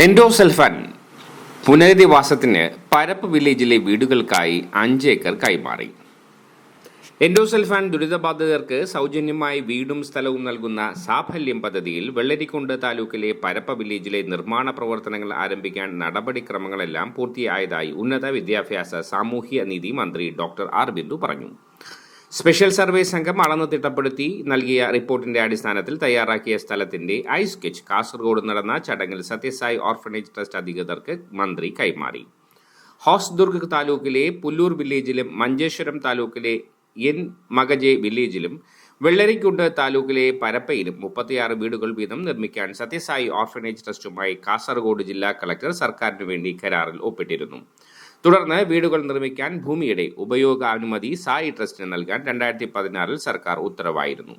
Endosulfan പുനരധിവാസത്തിന് പരപ്പ് വില്ലേജിലെ വീടുകൾക്കായി അഞ്ച് acre കൈമാറി. എൻഡോസൽഫാൻ ദുരിതബാധിതർക്ക് സൗജന്യമായി വീടും സ്ഥലവും നൽകുന്ന സാഫല്യം പദ്ധതിയിൽ വെള്ളരിക്കുണ്ട് താലൂക്കിലെ പരപ്പ വില്ലേജിലെ നിർമ്മാണ പ്രവർത്തനങ്ങൾ ആരംഭിക്കാൻ നടപടിക്രമങ്ങളെല്ലാം പൂർത്തിയായതായി ഉന്നത വിദ്യാഭ്യാസ സാമൂഹ്യ നീതി മന്ത്രി ഡോക്ടർ ആർ ബിന്ദു പറഞ്ഞു. സ്പെഷ്യൽ സർവേ സംഘം അളന്ന് തിട്ടപ്പെടുത്തി നൽകിയ റിപ്പോർട്ടിന്റെ അടിസ്ഥാനത്തിൽ തയ്യാറാക്കിയ സ്ഥലത്തിന്റെ ഐ സ്കെച്ച്. കാസർഗോഡ് നടന്ന ചടങ്ങിൽ സത്യസായി ഓർഫനേജ് ട്രസ്റ്റ് അധികൃതർക്ക് മന്ത്രി കൈമാറി. ഹോസ്ദുർഗ് താലൂക്കിലെ പുല്ലൂർ വില്ലേജിലും മഞ്ചേശ്വരം താലൂക്കിലെ എൻ മകജെ വില്ലേജിലും വെള്ളരിക്കുണ്ട് താലൂക്കിലെ പരപ്പയിലും മുപ്പത്തിയാറ് വീടുകൾ വീതം നിർമ്മിക്കാൻ സത്യസായി ഓർഫനേജ് ട്രസ്റ്റുമായി കാസർഗോഡ് ജില്ലാ കളക്ടർ സർക്കാരിനു വേണ്ടി കരാറിൽ ഒപ്പിട്ടിരുന്നു. തുടർന്ന് വീടുകൾ നിർമ്മിക്കാൻ ഭൂമിയുടെ ഉപയോഗാനുമതി സായി ട്രസ്റ്റിന് നൽകാൻ രണ്ടായിരത്തി പതിനാറിൽ സർക്കാർ ഉത്തരവായിരുന്നു.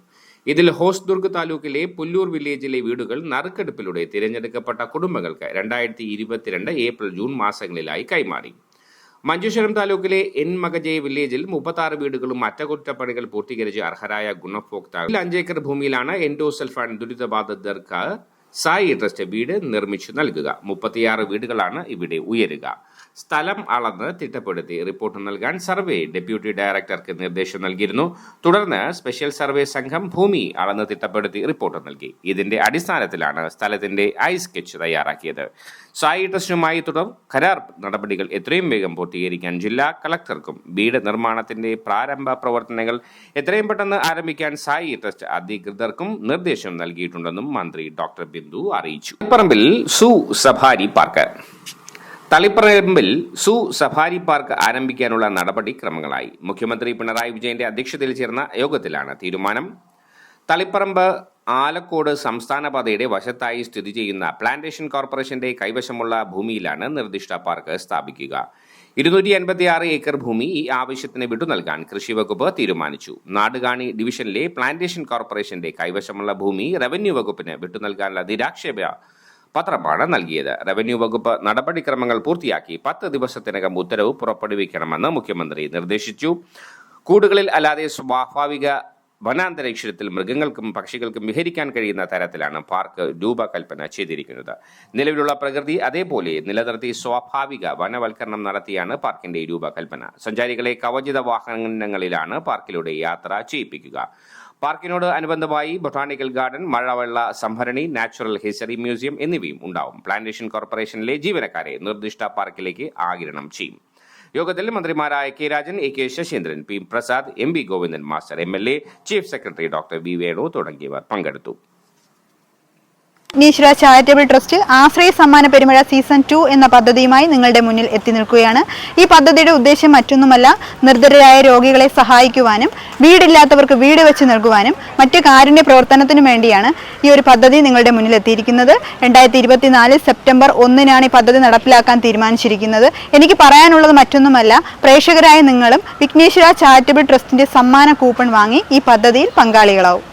ഇതിൽ ഹോസ്ദുർഗ് താലൂക്കിലെ പുല്ലൂർ വില്ലേജിലെ വീടുകൾ നറുക്കെടുപ്പിലൂടെ തിരഞ്ഞെടുക്കപ്പെട്ട കുടുംബങ്ങൾക്ക് രണ്ടായിരത്തി ഇരുപത്തിരണ്ട് ഏപ്രിൽ ജൂൺ മാസങ്ങളിലായി കൈമാറി. മഞ്ചേശ്വരം താലൂക്കിലെ എൻ മകജയ് വില്ലേജിൽ മുപ്പത്താറ് വീടുകളും അറ്റകുറ്റപ്പണികൾ പൂർത്തീകരിച്ച് അർഹരായ ഗുണഭോക്താക്കൾ. അഞ്ചേക്കർ ഭൂമിയിലാണ് എൻഡോസൽഫാൻ ദുരിതബാധിതർക്ക് സായി ട്രസ്റ്റ് വീട് നിർമ്മിച്ചു നൽകുക. മുപ്പത്തിയാറ് വീടുകളാണ് ഇവിടെ ഉയരുക. സ്ഥലം അളന്ന് തിട്ടപ്പെടുത്തി റിപ്പോർട്ട് നൽകാൻ സർവേ ഡെപ്യൂട്ടി ഡയറക്ടർക്ക് നിർദ്ദേശം നൽകിയിരുന്നു. തുടർന്ന് സ്പെഷ്യൽ സർവേ സംഘം ഭൂമി അളന്ന് തിട്ടപ്പെടുത്തി റിപ്പോർട്ട് നൽകി. ഇതിന്റെ അടിസ്ഥാനത്തിലാണ് സ്ഥലത്തിന്റെ ഐ സ്കെച്ച് തയ്യാറാക്കിയത്. സായി ട്രസ്റ്റുമായി തുടർ കരാർ നടപടികൾ എത്രയും വേഗം പൂർത്തീകരിക്കാൻ ജില്ലാ കളക്ടർക്കും വീട് നിർമ്മാണത്തിന്റെ പ്രാരംഭ പ്രവർത്തനങ്ങൾ എത്രയും പെട്ടെന്ന് ആരംഭിക്കാൻ സായി ട്രസ്റ്റ് അധികൃതർക്കും നിർദ്ദേശം നൽകിയിട്ടുണ്ടെന്നും മന്ത്രി ഡോക്ടർ ബിന്ദു അറിയിച്ചു പറമ്പിൽ സു സഫാരി പാർക്ക്. തളിപ്പറമ്പിൽ സു സഫാരി പാർക്ക് ആരംഭിക്കാനുള്ള നടപടിക്രമങ്ങളായി മുഖ്യമന്ത്രി പിണറായി വിജയന്റെ അധ്യക്ഷതയിൽ ചേർന്ന യോഗത്തിലാണ് തീരുമാനം. തളിപ്പറമ്പ് ആലക്കോട് സംസ്ഥാന പാതയുടെ വശത്തായി സ്ഥിതി ചെയ്യുന്ന പ്ലാന്റേഷൻ കോർപ്പറേഷന്റെ കൈവശമുള്ള ഭൂമിയിലാണ് നിർദ്ദിഷ്ട പാർക്ക് സ്ഥാപിക്കുക. ഇരുന്നൂറ്റി അൻപത്തി ആറ് ഏക്കർ ഭൂമി ഈ ആവശ്യത്തിന് വിട്ടു നൽകാൻ കൃഷി വകുപ്പ് തീരുമാനിച്ചു. നാടുകാണി ഡിവിഷനിലെ പ്ലാന്റേഷൻ കോർപ്പറേഷന്റെ കൈവശമുള്ള ഭൂമി റവന്യൂ വകുപ്പിന് വിട്ടു നൽകാനുള്ള നിരാക്ഷേപ പത്രമാണ് നൽകിയത്. റവന്യൂ വകുപ്പ് നടപടിക്രമങ്ങൾ പൂർത്തിയാക്കി പത്ത് ദിവസത്തിനകം ഉത്തരവ് പുറപ്പെടുവിക്കണമെന്ന് മുഖ്യമന്ത്രി നിർദ്ദേശിച്ചു. കൂടുകളിൽ അല്ലാതെ സ്വാഭാവിക വനാന്തരീക്ഷത്തിൽ മൃഗങ്ങൾക്കും പക്ഷികൾക്കും വിഹരിക്കാൻ കഴിയുന്ന തരത്തിലാണ് പാർക്ക് രൂപകൽപ്പന ചെയ്തിരിക്കുന്നത്. നിലവിലുള്ള പ്രകൃതി അതേപോലെ നിലനിർത്തി സ്വാഭാവിക വനവൽക്കരണം നടത്തിയാണ് പാർക്കിന്റെ രൂപകൽപ്പന. സഞ്ചാരികളെ കവചിത വാഹനങ്ങളിലാണ് പാർക്കിലൂടെ യാത്ര ചെയ്യിപ്പിക്കുക. പാർക്കിനോട് അനുബന്ധമായി ബൊട്ടാണിക്കൽ ഗാർഡൻ മഴവെള്ള സംഭരണി നാച്ചുറൽ ഹിസ്റ്ററി മ്യൂസിയം എന്നിവയും ഉണ്ടാവും. പ്ലാന്റേഷൻ കോർപ്പറേഷനിലെ ജീവനക്കാരെ നിർദ്ദിഷ്ട പാർക്കിലേക്ക് ആകിരണം ചെയ്യും. യോഗത്തിൽ മന്ത്രിമാരായ K Rajan A K Saseendran P Prasad M V Govindan master M L A chief secretary doctor V Venu തുടങ്ങിയവർ പങ്കെടുത്തു. വിഘ്നേശ്വര ചാരിറ്റബിൾ ട്രസ്റ്റ് ആശ്രയ സമ്മാന പെരുമഴ സീസൺ ടു എന്ന പദ്ധതിയുമായി നിങ്ങളുടെ മുന്നിൽ എത്തി നിൽക്കുകയാണ്. ഈ പദ്ധതിയുടെ ഉദ്ദേശം മറ്റൊന്നുമല്ല നിർദ്ധരായ രോഗികളെ സഹായിക്കുവാനും വീടില്ലാത്തവർക്ക് വീട് വെച്ച് നൽകുവാനും മറ്റു കാരുണ്യ പ്രവർത്തനത്തിനു വേണ്ടിയാണ് ഈ ഒരു പദ്ധതി നിങ്ങളുടെ മുന്നിൽ എത്തിയിരിക്കുന്നത്. രണ്ടായിരത്തി ഇരുപത്തിനാല് സെപ്റ്റംബർ ഒന്നിനാണ് ഈ പദ്ധതി നടപ്പിലാക്കാൻ തീരുമാനിച്ചിരിക്കുന്നത്. എനിക്ക് പറയാനുള്ളത് മറ്റൊന്നുമല്ല പ്രേക്ഷകരായ നിങ്ങളും വിഘ്നേശ്വര ചാരിറ്റബിൾ ട്രസ്റ്റിന്റെ സമ്മാന കൂപ്പൺ വാങ്ങി ഈ പദ്ധതിയിൽ പങ്കാളികളാവും.